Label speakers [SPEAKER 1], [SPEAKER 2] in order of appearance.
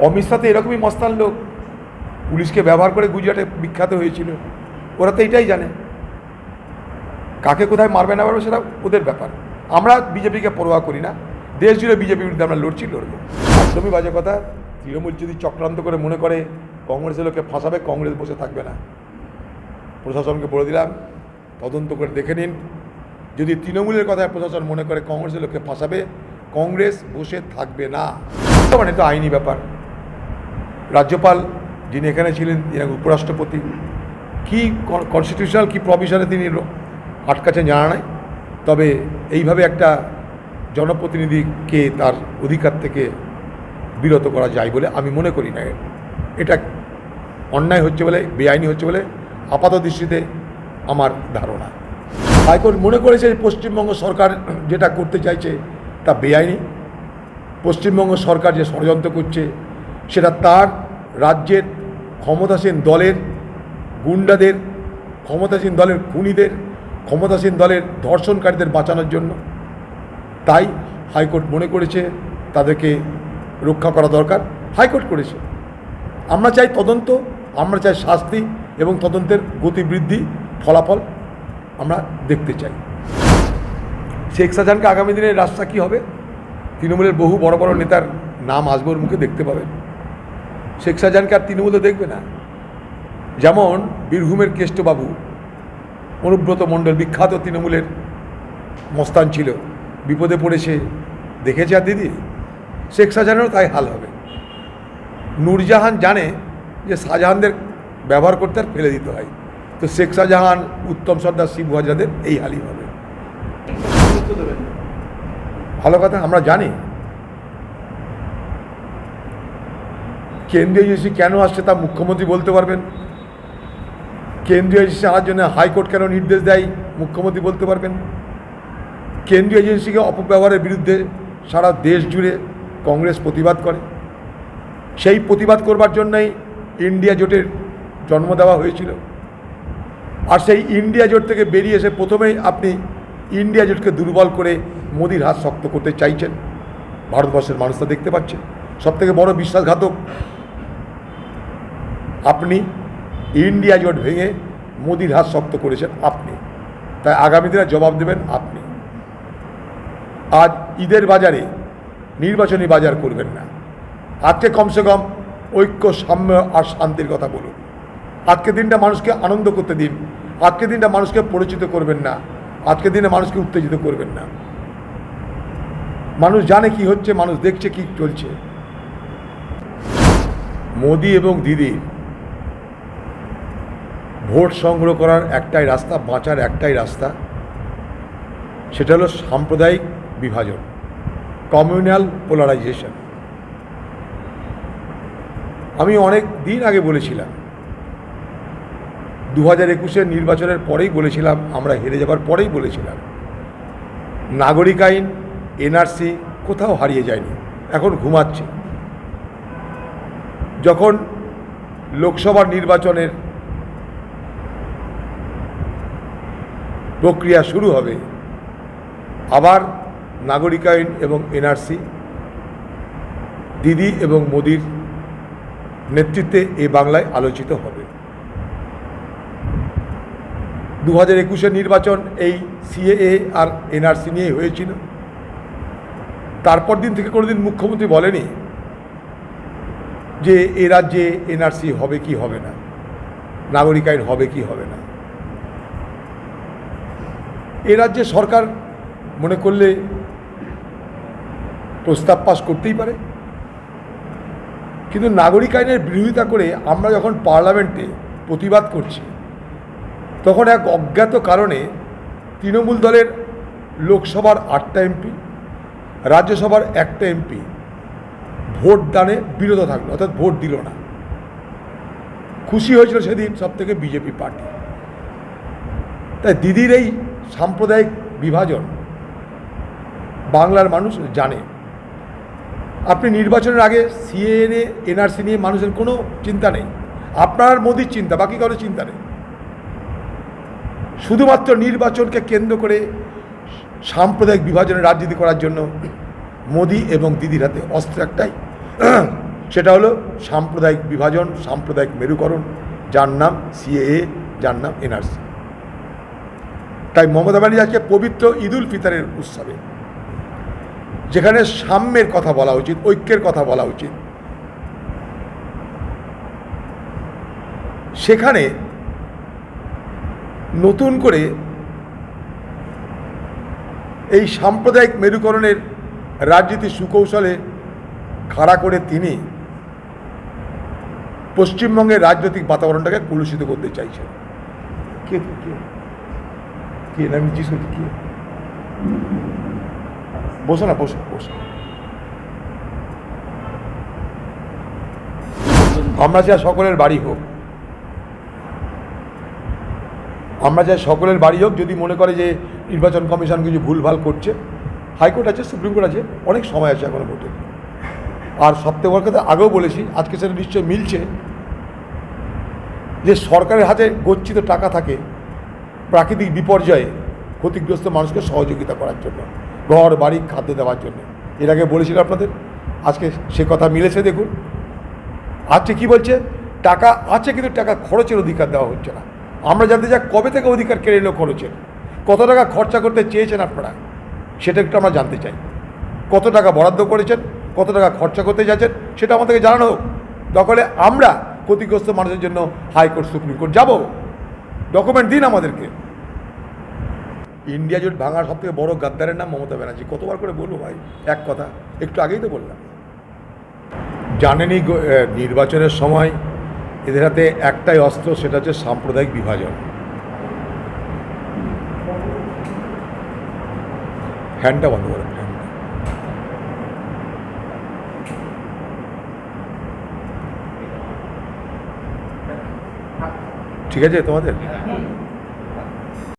[SPEAKER 1] অমিত শাহ তো এরকমই মস্তান লোক। পুলিশকে ব্যবহার করে গুজরাটে বিখ্যাত হয়েছিল। ওরা তো এটাই জানে। কাকে কোথায় মারবে না মারবে সেটা ওদের ব্যাপার। আমরা বিজেপিকে পরোয়া করি না। দেশ জুড়ে বিজেপির বিরুদ্ধে আমরা লড়ছি, লড়বো। একদমই বাজে কথা। তৃণমূল যদি চক্রান্ত করে মনে করে কংগ্রেসের লোককে ফাঁসাবে, কংগ্রেস বসে থাকবে না। প্রশাসনকে বলে দিলাম, তদন্ত করে দেখে নিন। যদি তৃণমূলের কথায় প্রশাসন মনে করে কংগ্রেসের লোককে ফাঁসাবে, কংগ্রেস বসে থাকবে না। মানে তো আইনি ব্যাপার। রাজ্যপাল যিনি এখানে ছিলেন, তিনি উপরাষ্ট্রপতি। কী কনস্টিটিউশনাল কী প্রভিশনে তিনি আটকাছেন জানা নাই। তবে এইভাবে একটা জনপ্রতিনিধিকে তার অধিকার থেকে বিরত করা যায় বলে আমি মনে করি না। এটা অন্যায় হচ্ছে বলে, বেআইনি হচ্ছে বলে আপাত দৃষ্টিতে আমার ধারণা। হাইকোর্ট মনে করেছে পশ্চিমবঙ্গ সরকার যেটা করতে চাইছে তা বেআইনি। পশ্চিমবঙ্গ সরকার যে ষড়যন্ত্র করছে সেটা তার রাজ্যের ক্ষমতাসীন দলের গুন্ডাদের, ক্ষমতাসীন দলের খুনিদের, ক্ষমতাসীন দলের ধর্ষণকারীদের বাঁচানোর জন্য। তাই হাইকোর্ট মনে করেছে তাদেরকে রক্ষা করা দরকার। হাইকোর্ট করেছে। আমরা চাই তদন্ত, আমরা চাই শাস্তি এবং তদন্তের গতিবৃদ্ধি, ফলাফল আমরা দেখতে চাই। শেখ শাহজাহানকে আগামী দিনের রাস্তা কী হবে? তৃণমূলের বহু বড় বড় নেতার নাম আসবে ওর মুখে দেখতে পাবেন। শেখ শাহজাহানকে আর তৃণমূল দেখবে না। যেমন বীরভূমের কেষ্টবাবু অনুব্রত মণ্ডল বিখ্যাত তৃণমূলের মস্তান ছিল বিপদে পড়েছে দেখেছে আর দিদি? শেখ শাহজাহানেরও তাই হাল হবে। নূরজাহান জানে যে শাহজাহানদের ব্যবহার করতে আর ফেলে দিতে হয়। তো শেখ শাহজাহান উত্তম সর্দার শিবু হাজাদের এই হালই হবে। ভালো কথা আমরা জানি কেন্দ্রীয় এজেন্সি কেন আসছে তা মুখ্যমন্ত্রী বলতে পারবেন। কেন্দ্রীয় এজেন্সি আনার জন্য হাইকোর্ট কেন নির্দেশ দেয়, মুখ্যমন্ত্রী বলতে পারবেন। কেন্দ্রীয় এজেন্সিকে অপব্যবহারের বিরুদ্ধে সারা দেশ জুড়ে কংগ্রেস প্রতিবাদ করে। সেই প্রতিবাদ করবার জন্যই ইন্ডিয়া জোটের জন্ম দেওয়া হয়েছিল। আর সেই ইন্ডিয়া জোট থেকে বেরিয়ে এসে প্রথমেই আপনি ইন্ডিয়া জোটকে দুর্বল করে মোদির হাত শক্ত করতে চাইছেন। ভারতবর্ষের মানুষ তা দেখতে পাচ্ছে সবথেকে বড় বিশ্বাসঘাতক আপনি ইন্ডিয়া জোট ভেঙে মোদির হাত শক্ত করেছেন আপনি। তাই আগামী দিনে জবাব দেবেন আপনি। আজ ঈদের বাজারে নির্বাচনী বাজার করবেন না। আজকে কমসে কম ঐক্য, সাম্য আর শান্তির কথা বলুন। আজকে দিনটা মানুষকে আনন্দ করতে দিন। আজকে দিনটা মানুষকে পরিচিত করবেন না। আজকে দিনে মানুষকে উত্তেজিত করবেন না। মানুষ জানে কি হচ্ছে, মানুষ দেখছে কি চলছে। মোদি এবং দিদির ভোট সংগ্রহ করার একটাই রাস্তা, বাঁচার একটাই রাস্তা, সেটা হলো সাম্প্রদায়িক বিভাজন, কমিউনাল পোলারাইজেশন। আমি অনেক দিন আগে বলেছিলাম দু হাজার একুশের নির্বাচনের পরেই বলেছিলাম, আমরা হেরে যাবার পরেই বলেছিলাম, নাগরিক আইন, এনআরসি কোথাও হারিয়ে যায়নি, এখন ঘুমাচ্ছে। যখন লোকসভার নির্বাচনের প্রক্রিয়া শুরু হবে। আবার নাগরিক আইন এবং এনআরসি, দিদি এবং মোদির নেতৃত্বে এ বাংলায় আলোচিত হবে। দু হাজার একুশের নির্বাচন এই সিএএ আর এনআরসি নিয়ে হয়েছিল। তারপর দিন থেকে কোনোদিন মুখ্যমন্ত্রী বলেনি যে এ রাজ্যে এনআরসি হবে কি হবে না নাগরিক আইন হবে কি হবে না। এ রাজ্যে সরকার মনে করলে প্রস্তাব পাশ করতেই পারে। কিন্তু নাগরিক আইনের বিরোধিতা করে আমরা যখন পার্লামেন্টে প্রতিবাদ করছি, তখন এক অজ্ঞাত কারণে তৃণমূল দলের লোকসভার আটটা এমপি, রাজ্যসভার একটা এমপি ভোট দানে বিরত থাকল, অর্থাৎ ভোট দিল না। খুশি হয়েছিল সেদিন সব থেকে বিজেপি পার্টি। তাই দিদির এই সাম্প্রদায়িক বিভাজন বাংলার মানুষ জানে। আপনি নির্বাচনের আগে সিএনএ এনআরসি নিয়ে মানুষের কোনো চিন্তা নেই। আপনার মোদির চিন্তা, বাকি কারও চিন্তা নেই। শুধুমাত্র নির্বাচনকে কেন্দ্র করে সাম্প্রদায়িক বিভাজনের রাজনীতি করার জন্য মোদি এবং দিদির হাতে অস্ত্র একটাই। সেটা হলো সাম্প্রদায়িক বিভাজন, সাম্প্রদায়িক মেরুকরণ। যার নাম সিএএ যার নাম এনআরসি তাই মমতা আজকে পবিত্র ঈদুল ফিতরের উৎসবে, যেখানে সাম্যের কথা বলা উচিত, ঐক্যের কথা বলা উচিত, সেখানে নতুন করে এই সাম্প্রদায়িক মেরুকরণের রাজনীতি সুকৌশলে খাড়া করে তিনি পশ্চিমবঙ্গের রাজনৈতিক বাতাবরণটাকে কলুষিত করতে চাইছেন। কে কে? না আমি জিজ্ঞেস করছি কে বসো না বসো বসো আমরা চাই সকলের বাড়ি হোক, আমরা চাই সকলের বাড়ি হোক, যদি মনে করে যে নির্বাচন কমিশন কিছু ভুলভাল করছে, হাইকোর্ট আছে, সুপ্রিম কোর্ট আছে, অনেক সময় আছে এখনও ভোটে। আর সবথেকে বড় কথা, আগেও বলেছি, আজকে সেটা নিশ্চয়ই মিলছে, যে সরকারের হাতে গচ্ছিত টাকা থাকে প্রাকৃতিক বিপর্যয়ে ক্ষতিগ্রস্ত মানুষকে সহযোগিতা করার জন্য, ঘর, বাড়ি, খাদ্য দেওয়ার জন্য। এর আগে বলেছিল আপনাদের, আজকে সে কথা মিলেছে দেখুন। আজকে কি বলছে? টাকা আছে কিন্তু টাকা খরচের অধিকার দেওয়া হচ্ছে না। আমরা জানতে চাই কবে থেকে অধিকার কেড়ে নিল খরচের। কত টাকা খরচা করতে চেয়েছেন আপনারা? সেটা একটু আমরা জানতে চাই। কত টাকা বরাদ্দ করেছেন? কত টাকা খরচা করতে যাচ্ছেন? সেটা আমাদেরকে জানানো হোক। দখলে আমরা ক্ষতিগ্রস্ত মানুষের জন্য হাইকোর্ট, সুপ্রিম কোর্ট যাব। ডকুমেন্ট দিন আমাদেরকে। ইন্ডিয়া জোট ভাঙার সব থেকে বড় গাদ্দারের নাম মমতা ব্যানার্জি। কতবার করে বলব ভাই? এক কথা একটু আগেই তো বললাম। এ, নির্বাচনের সময় এদের হাতে একটাই অস্ত্র সেটা হচ্ছে সাম্প্রদায়িক বিভাজন। হ্যান্ডটা বন্ধ করে ঠিক আছে তোমাদের?